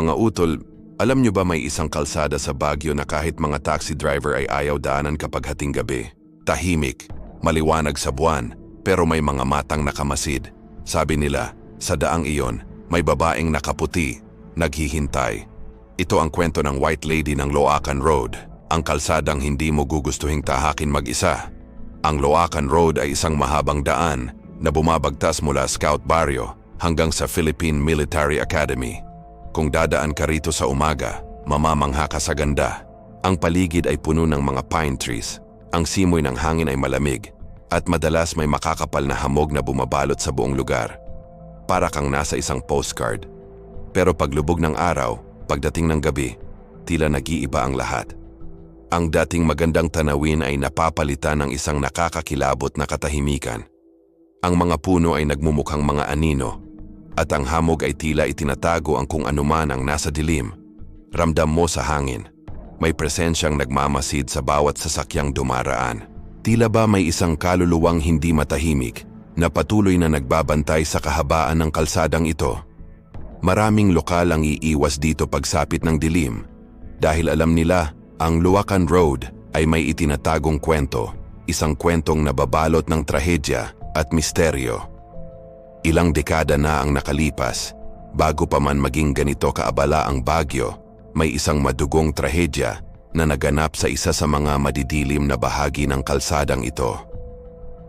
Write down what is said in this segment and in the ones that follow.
Mga utol, alam nyo ba may isang kalsada sa Baguio na kahit mga taxi driver ay ayaw daanan kapag hating gabi? Tahimik, maliwanag sa buwan, pero may mga matang nakamasid. Sabi nila, sa daang iyon, may babaeng nakaputi, naghihintay. Ito ang kwento ng White Lady ng Loacan Road, ang kalsadang hindi mo gugustuhing tahakin mag-isa. Ang Loacan Road ay isang mahabang daan na bumabagtas mula Scout Barrio hanggang sa Philippine Military Academy. Kung dadaan ka rito sa umaga, mamamangha ka sa ganda. Ang paligid ay puno ng mga pine trees. Ang simoy ng hangin ay malamig at madalas may makakapal na hamog na bumabalot sa buong lugar. Para kang nasa isang postcard. Pero paglubog ng araw, pagdating ng gabi, tila nag-iiba ang lahat. Ang dating magandang tanawin ay napapalitan ng isang nakakakilabot na katahimikan. Ang mga puno ay nagmumukhang mga anino at ang hamog ay tila itinatago ang kung anuman ang nasa dilim. Ramdam mo sa hangin. May presensyang nagmamasid sa bawat sasakyang dumaraan. Tila ba may isang kaluluwang hindi matahimik na patuloy na nagbabantay sa kahabaan ng kalsadang ito. Maraming lokal ang iiwas dito pagsapit ng dilim dahil alam nila ang Luacan Road ay may itinatagong kwento, isang kwentong nababalot ng trahedya at misteryo. Ilang dekada na ang nakalipas, bago pa man maging ganito kaabala ang Bagyo, may isang madugong trahedya na naganap sa isa sa mga madidilim na bahagi ng kalsadang ito.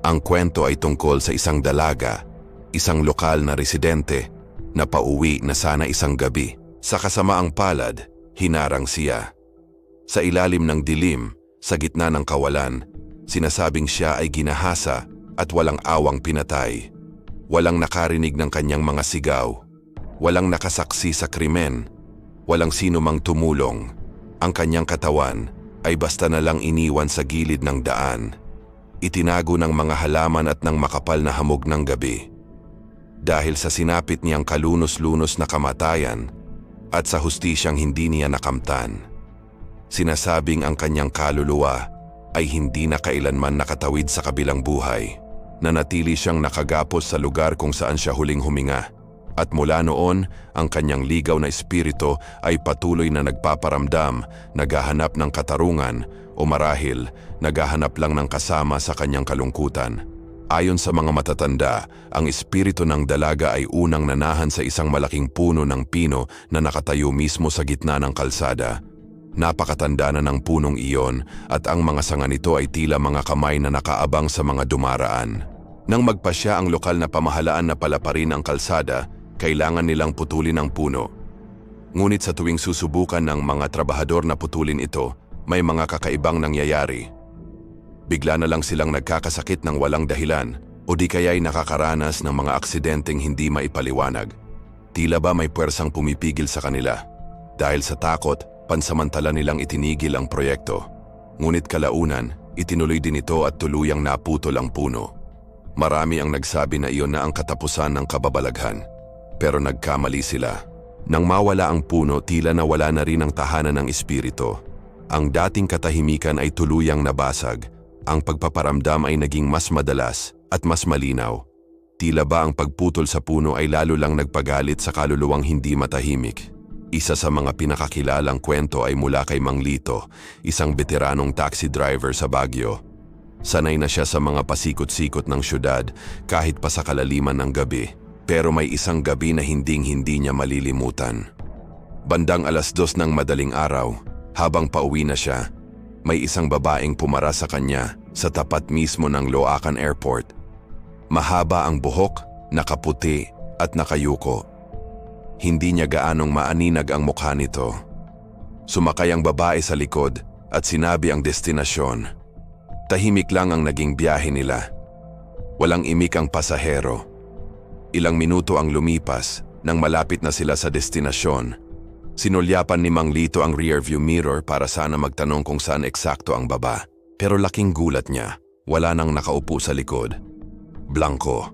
Ang kwento ay tungkol sa isang dalaga, isang lokal na residente na pauwi na sana isang gabi. Sa kasamaang palad, hinarang siya. Sa ilalim ng dilim, sa gitna ng kawalan, sinasabing siya ay ginahasa at walang awang pinatay. Walang nakarinig ng kanyang mga sigaw. Walang nakasaksi sa krimen. Walang sino mang tumulong. Ang kanyang katawan ay basta na lang iniwan sa gilid ng daan. Itinago ng mga halaman at ng makapal na hamog ng gabi. Dahil sa sinapit niyang kalunos-lunos na kamatayan at sa hustisyang hindi niya nakamtan. Sinasabing ang kanyang kaluluwa ay hindi na kailanman nakatawid sa kabilang buhay. Nanatili siyang nakagapos sa lugar kung saan siya huling huminga. At mula noon, ang kanyang ligaw na espiritu ay patuloy na nagpaparamdam, naghahanap ng katarungan o marahil naghahanap lang ng kasama sa kanyang kalungkutan. Ayon sa mga matatanda, ang espiritu ng dalaga ay unang nanahan sa isang malaking puno ng pino na nakatayo mismo sa gitna ng kalsada. Napakatanda na ng punong iyon at ang mga sanga nito ay tila mga kamay na nakaabang sa mga dumaraan. Nang magpasya ang lokal na pamahalaan na palaparin ang kalsada, kailangan nilang putulin ang puno. Ngunit sa tuwing susubukan ng mga trabahador na putulin ito, may mga kakaibang nangyayari. Bigla na lang silang nagkakasakit ng walang dahilan o di kaya'y nakakaranas ng mga aksidenteng hindi maipaliwanag. Tila ba may puwersang pumipigil sa kanila. Dahil sa takot, pansamantala nilang itinigil ang proyekto. Ngunit kalaunan, itinuloy din ito at tuluyang naputol ang puno. Marami ang nagsabi na iyon na ang katapusan ng kababalaghan. Pero nagkamali sila. Nang mawala ang puno, tila na wala na rin ang tahanan ng espiritu. Ang dating katahimikan ay tuluyang nabasag. Ang pagpaparamdam ay naging mas madalas at mas malinaw. Tila ba ang pagputol sa puno ay lalo lang nagpagalit sa kaluluwang hindi matahimik. Isa sa mga pinakakilalang kwento ay mula kay Mang Lito, isang veteranong taxi driver sa Baguio. Sanay na siya sa mga pasikot-sikot ng syudad kahit pa sa kalaliman ng gabi. Pero may isang gabi na hinding-hindi niya malilimutan. Bandang alas dos ng madaling araw, habang pauwi na siya, may isang babaeng pumara sa kanya sa tapat mismo ng Loacan Airport. Mahaba ang buhok, nakaputi at nakayuko. Hindi niya gaanong maaninag ang mukha nito. Sumakay ang babae sa likod at sinabi ang destinasyon. Tahimik lang ang naging biyahe nila. Walang imik ang pasahero. Ilang minuto ang lumipas nang malapit na sila sa destinasyon. Sinulyapan ni Mang Lito ang rearview mirror para sana magtanong kung saan eksakto ang baba. Pero laking gulat niya, wala nang nakaupo sa likod. Blanco.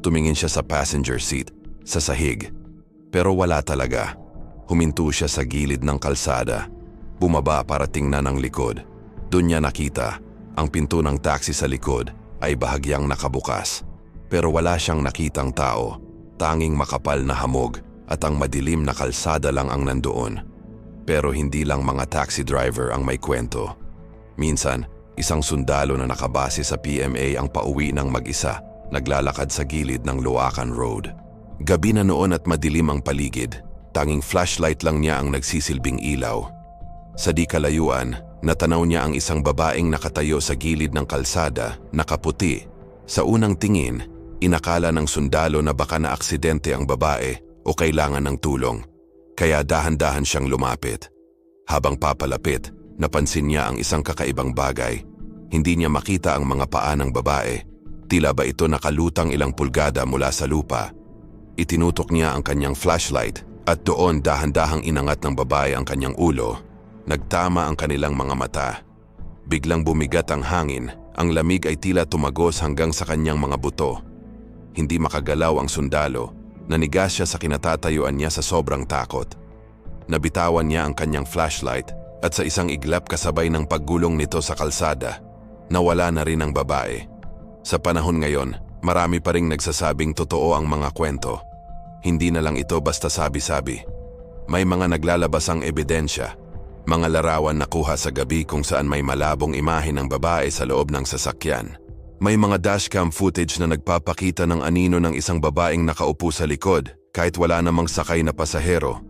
Tumingin siya sa passenger seat, sa sahig. Pero wala talaga. Huminto siya sa gilid ng kalsada. Bumaba para tingnan ang likod. Doon niya nakita, ang pinto ng taxi sa likod ay bahagyang nakabukas. Pero wala siyang nakitang tao, tanging makapal na hamog at ang madilim na kalsada lang ang nandoon. Pero hindi lang mga taxi driver ang may kwento. Minsan, isang sundalo na nakabase sa PMA ang pauwi ng mag-isa, naglalakad sa gilid ng Luacan Road. Gabi na noon at madilim ang paligid, tanging flashlight lang niya ang nagsisilbing ilaw. Sa di kalayuan, natanaw niya ang isang babaeng nakatayo sa gilid ng kalsada, nakaputi. Sa unang tingin, inakala ng sundalo na baka na aksidente ang babae o kailangan ng tulong. Kaya dahan-dahan siyang lumapit. Habang papalapit, napansin niya ang isang kakaibang bagay. Hindi niya makita ang mga paa ng babae. Tila ba ito nakalutang ilang pulgada mula sa lupa. Itinutok niya ang kanyang flashlight at doon dahan-dahang inangat ng babae ang kanyang ulo. Nagtama ang kanilang mga mata. Biglang bumigat ang hangin, ang lamig ay tila tumagos hanggang sa kanyang mga buto. Hindi makagalaw ang sundalo, nanigas siya sa kinatatayuan niya sa sobrang takot. Nabitawan niya ang kanyang flashlight at sa isang iglap kasabay ng paggulong nito sa kalsada, nawala na rin ang babae. Sa panahon ngayon, marami pa ring nagsasabing totoo ang mga kwento. Hindi na lang ito basta sabi-sabi. May mga naglalabas ang ebidensya, mga larawan na kuha sa gabi kung saan may malabong imahe ng babae sa loob ng sasakyan. May mga dashcam footage na nagpapakita ng anino ng isang babaeng nakaupo sa likod kahit wala namang sakay na pasahero.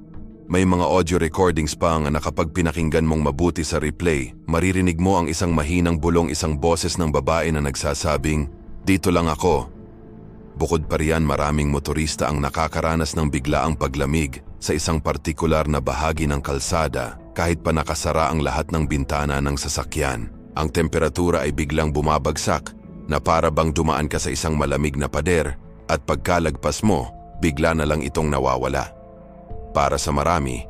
May mga audio recordings pa nga na kapag pinakinggan mong mabuti sa replay, maririnig mo ang isang mahinang bulong isang boses ng babae na nagsasabing, Dito lang ako. Bukod pa riyan maraming motorista ang nakakaranas ng biglaang paglamig sa isang partikular na bahagi ng kalsada kahit pa nakasara ang lahat ng bintana ng sasakyan. Ang temperatura ay biglang bumabagsak na para bang dumaan ka sa isang malamig na pader at pagkalagpas mo, bigla na lang itong nawawala. Para sa marami,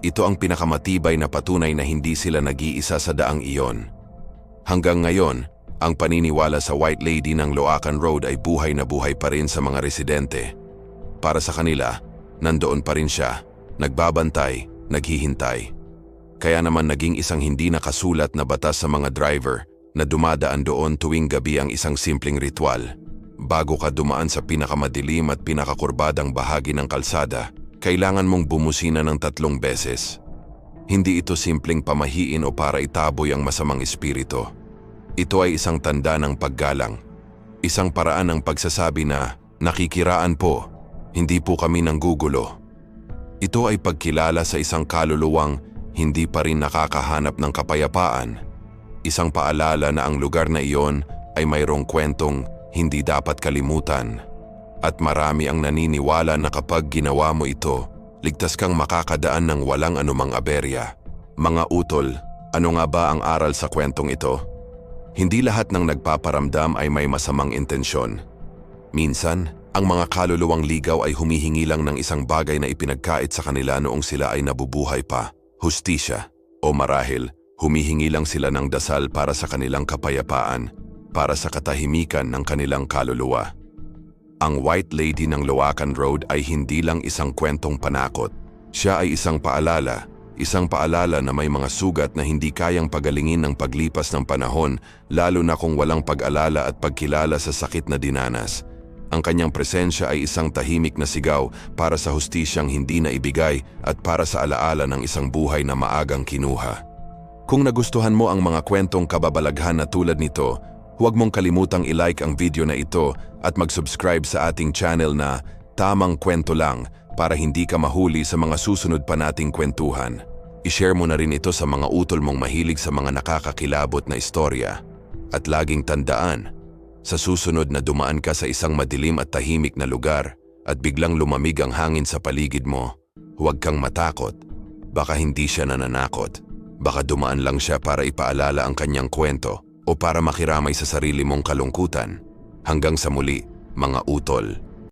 ito ang pinakamatibay na patunay na hindi sila nag-iisa sa daang iyon. Hanggang ngayon, ang paniniwala sa White Lady ng Loacan Road ay buhay na buhay pa rin sa mga residente. Para sa kanila, nandoon pa rin siya, nagbabantay, naghihintay. Kaya naman naging isang hindi nakasulat na batas sa mga driver na dumadaan doon tuwing gabi ang isang simpleng ritual. Bago ka dumaan sa pinakamadilim at pinakakurbadang bahagi ng kalsada, kailangan mong bumusina ng tatlong beses. Hindi ito simpleng pamahiin o para itaboy ang masamang espiritu. Ito ay isang tanda ng paggalang. Isang paraan ng pagsasabi na, nakikiraan po, hindi po kami nanggugulo. Ito ay pagkilala sa isang kaluluwang hindi pa rin nakakahanap ng kapayapaan. Isang paalala na ang lugar na iyon ay mayroong kwentong hindi dapat kalimutan. At marami ang naniniwala na kapag ginawa mo ito, ligtas kang makakadaan ng walang anumang aberya. Mga utol, ano nga ba ang aral sa kwentong ito? Hindi lahat ng nagpaparamdam ay may masamang intensyon. Minsan, ang mga kaluluwang ligaw ay humihingi lang ng isang bagay na ipinagkait sa kanila noong sila ay nabubuhay pa, hustisya, o marahil, humihingi lang sila ng dasal para sa kanilang kapayapaan, para sa katahimikan ng kanilang kaluluwa. Ang White Lady ng Loacan Road ay hindi lang isang kwentong panakot. Siya ay isang paalala, isang paalala na may mga sugat na hindi kayang pagalingin ng paglipas ng panahon lalo na kung walang pag-alala at pagkilala sa sakit na dinanas. Ang kanyang presensya ay isang tahimik na sigaw para sa hustisyang hindi na ibigay at para sa alaala ng isang buhay na maagang kinuha. Kung nagustuhan mo ang mga kwentong kababalaghan na tulad nito, huwag mong kalimutang i-like ang video na ito at mag-subscribe sa ating channel na Tamang Kwento Lang para hindi ka mahuli sa mga susunod pa nating kwentuhan. I-share mo na rin ito sa mga utol mong mahilig sa mga nakakakilabot na istorya. At laging tandaan, sa susunod na dumaan ka sa isang madilim at tahimik na lugar at biglang lumamig ang hangin sa paligid mo, huwag kang matakot. Baka hindi siya nananakot. Baka dumaan lang siya para ipaalala ang kanyang kwento o para makiramay sa sarili mong kalungkutan. Hanggang sa muli, mga utol.